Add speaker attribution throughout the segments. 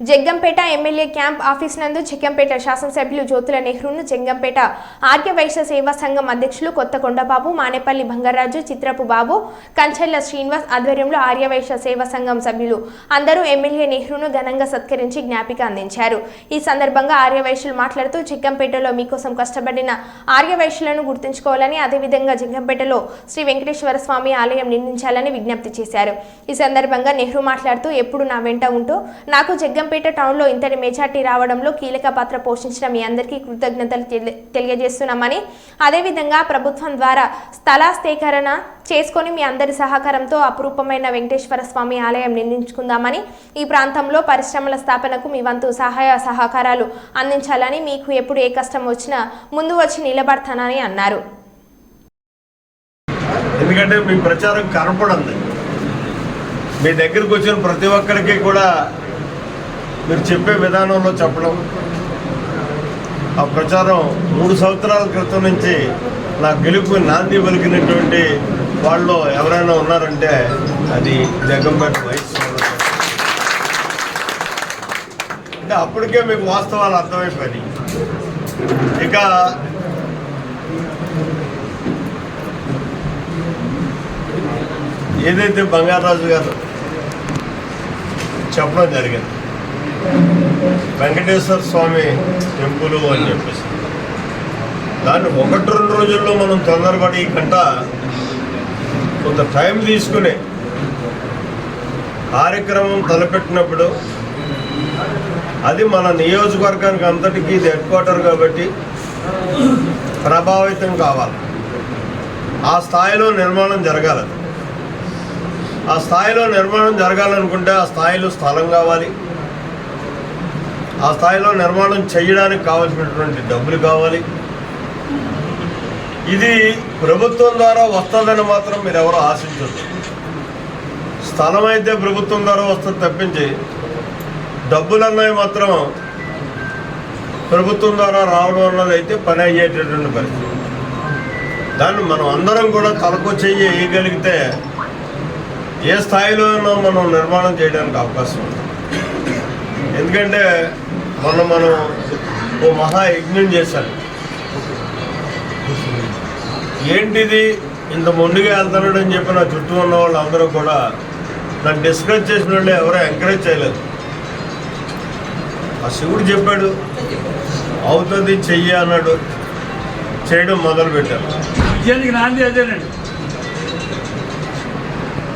Speaker 1: Jaggampeta MLA camp office నందు జగ్గంపేట శాసనసభ్యులు జ్యోతుల నెహ్రూను జగ్గంపేట ఆర్య వైశ్య సేవా సంఘం అధ్యక్షులు కొత్త కొండబాబు మానేపల్లి భంగరాజు చిత్రపు బాబు కంచెల్ల శ్రీనివాస్ ఆధ్వర్యంలో ఆర్య వైశ్య సేవా సంఘం సభ్యులు అందరూ ఎమ్మెల్యే నెహ్రూను ఘనంగా సత్కరించి జ్ఞాపిక అందించారు. ఈ సందర్భంగా ఆర్య వైశ్యులు మాట్లాడుతూ జగ్గంపేటలో మీకోసం కష్టపడిన ఆర్య వైశ్యులను గుర్తుంచుకోవాలని అదేవిధంగా జగ్గంపేటలో శ్రీ వెంకటేశ్వర స్వామి ఆలయం నిర్మించాలని విజ్ఞప్తి చేశారు. ఈ సందర్భంగా నెహ్రూ మాట్లాడుతూ ఎప్పుడు నా వెంట ఉంటూ నాకు జగ్గం జగ్గంపేట టౌన్లో ఇంతటి మెజార్టీ రావడంలో కీలక పాత్ర పోషించిన మీ అందరికీ కృతజ్ఞతలు తెలి- తెలియజేస్తున్నామని. అదేవిధంగా ప్రభుత్వం ద్వారా స్థలాస్తీకరణ చేసుకొని మీ అందరి సహకారంతో అపురూపమైన వెంకటేశ్వర స్వామి ఆలయం నిర్మించుకుందామని. ఈ ప్రాంతంలో పరిశ్రమల స్థాపనకు మీ వంతు సహాయ సహకారాలు అందించాలని మీకు ఎప్పుడు ఏ కష్టం వచ్చినా ముందు వచ్చి నిలబడతానని అన్నారు.
Speaker 2: ఎందుకంటే మీ ప్రచారం కనపడింది. మీ దగ్గరకు వచ్చిన ప్రతి ఒక్కరికి కూడా మీరు చెప్పే విధానంలో చెప్పడం ఆ ప్రచారం మూడు సంవత్సరాల క్రితం నుంచి నా గెలుపు నాంది పలికినటువంటి వాళ్ళు ఎవరైనా ఉన్నారంటే అది జగంపేట వయసు అంటే అప్పటికే మీకు వాస్తవాలు అర్థమైపోయి ఇక ఏదైతే బంగారాజు గారు చెప్పడం జరిగింది వెంకటేశ్వర స్వామి టెంపుల్ అని చెప్పేసి. దాన్ని ఒకటి రెండు రోజుల్లో మనం తొందరపడి కంట కొంత టైం తీసుకుని కార్యక్రమం తలపెట్టినప్పుడు అది మన నియోజకవర్గానికి అంతటికీ ఇది హెడ్ క్వార్టర్ కాబట్టి ప్రభావితం కావాలి. ఆ స్థాయిలో నిర్మాణం జరగాలి. ఆ స్థాయిలో నిర్మాణం జరగాలనుకుంటే ఆ స్థాయిలో స్థలం కావాలి. ఆ స్థాయిలో నిర్మాణం చేయడానికి కావాల్సినటువంటి డబ్బులు కావాలి. ఇది ప్రభుత్వం ద్వారా వస్తుందని మాత్రం మీరు ఎవరు ఆశించద్దు స్థలం అయితే ప్రభుత్వం ద్వారా వస్తుంది తప్పించి డబ్బులు అన్నవి మాత్రం ప్రభుత్వం ద్వారా రావడం అన్నది అయితే పని అయ్యేటటువంటి పరిస్థితి. దాన్ని మనం అందరం కూడా తలకు చెయ్యి వేయగలిగితే ఏ స్థాయిలోనో మనం నిర్మాణం చేయడానికి అవకాశం ఉంది. ఎందుకంటే మొన్న మనం ఓ మహా యజ్ఞం చేశాను ఏంటిది? ఇంత మొండిగా వెళ్తున్నాడు అని చెప్పి నా చుట్టూ ఉన్న వాళ్ళు అందరూ కూడా నన్ను డిస్కస్ చేసిన వాళ్ళు ఎవరో ఎంకరేజ్ చేయలేదు. ఆ శివుడు చెప్పాడు అవుతుంది చెయ్యి అన్నాడు. చేయడం మొదలు పెట్టాను
Speaker 3: విజయానికి నాంది అదేనండి.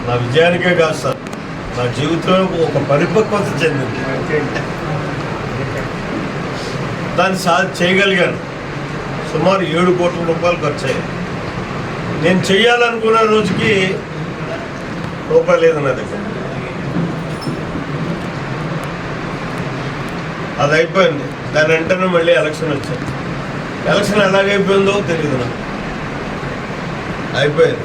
Speaker 2: నా విజయానికే కాదు సార్ నా జీవితంలో ఒక పరిపక్వత చెందింది. దాన్ని సా చేయగలిగాను. సుమారు ఏడు కోట్ల రూపాయలు ఖర్చు అయ్యాయి నేను చెయ్యాలనుకున్న రోజుకి రూపాయలు లేదు నా దగ్గర. అది అయిపోయింది. దాని వెంటనే మళ్ళీ ఎలక్షన్ వచ్చింది. ఎలక్షన్ ఎలాగైపోయిందో తెలియదు నాకు. అయిపోయింది.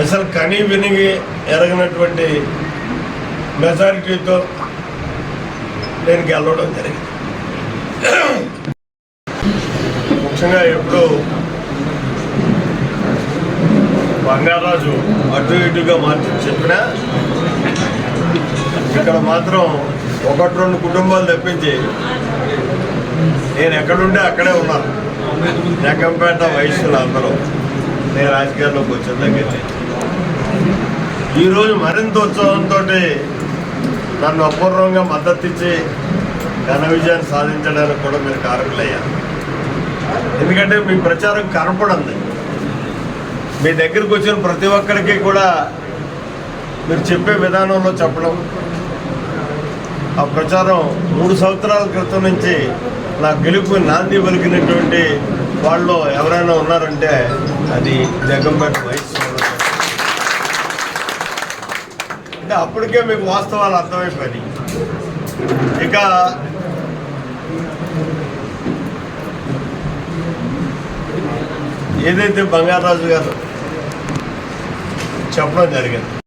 Speaker 2: అసలు కనీ వినిగి ఎరగనటువంటి మెజారిటీతో నేను గెలవడం జరిగింది. ముఖ్యంగా ఎప్పుడు బంగారాజు అటు ఇటుగా మార్చి చెప్పినా ఇక్కడ మాత్రం ఒకటి రెండు కుటుంబాలు తప్పించి నేను ఎక్కడుంటే అక్కడే ఉన్నాను జగంపేట వయసులు అందరూ. నేను రాజకీయాల్లోకి వచ్చిన. దగ్గర ఈరోజు మరింత ఉత్సాహంతో నన్ను అపూర్వంగా మద్దతు ఇచ్చి ఘన విజయాన్ని సాధించడానికి కూడా మీరు కారకులయ్యారు. ఎందుకంటే మీ ప్రచారం కనపడింది. మీ దగ్గరికి వచ్చిన ప్రతి ఒక్కరికి కూడా మీరు చెప్పే విధానంలో చెప్పడం ఆ ప్రచారం మూడు సంవత్సరాల క్రితం నుంచి నా గెలుపు నాంది పలికినటువంటి వాళ్ళు ఎవరైనా ఉన్నారంటే అది జగంపేట వయసు అంటే అప్పటికే మీకు వాస్తవాలు అర్థమైపోయినాయి. ఇక ఏదైతే బంగారాజు గారు చెప్పడం జరిగింది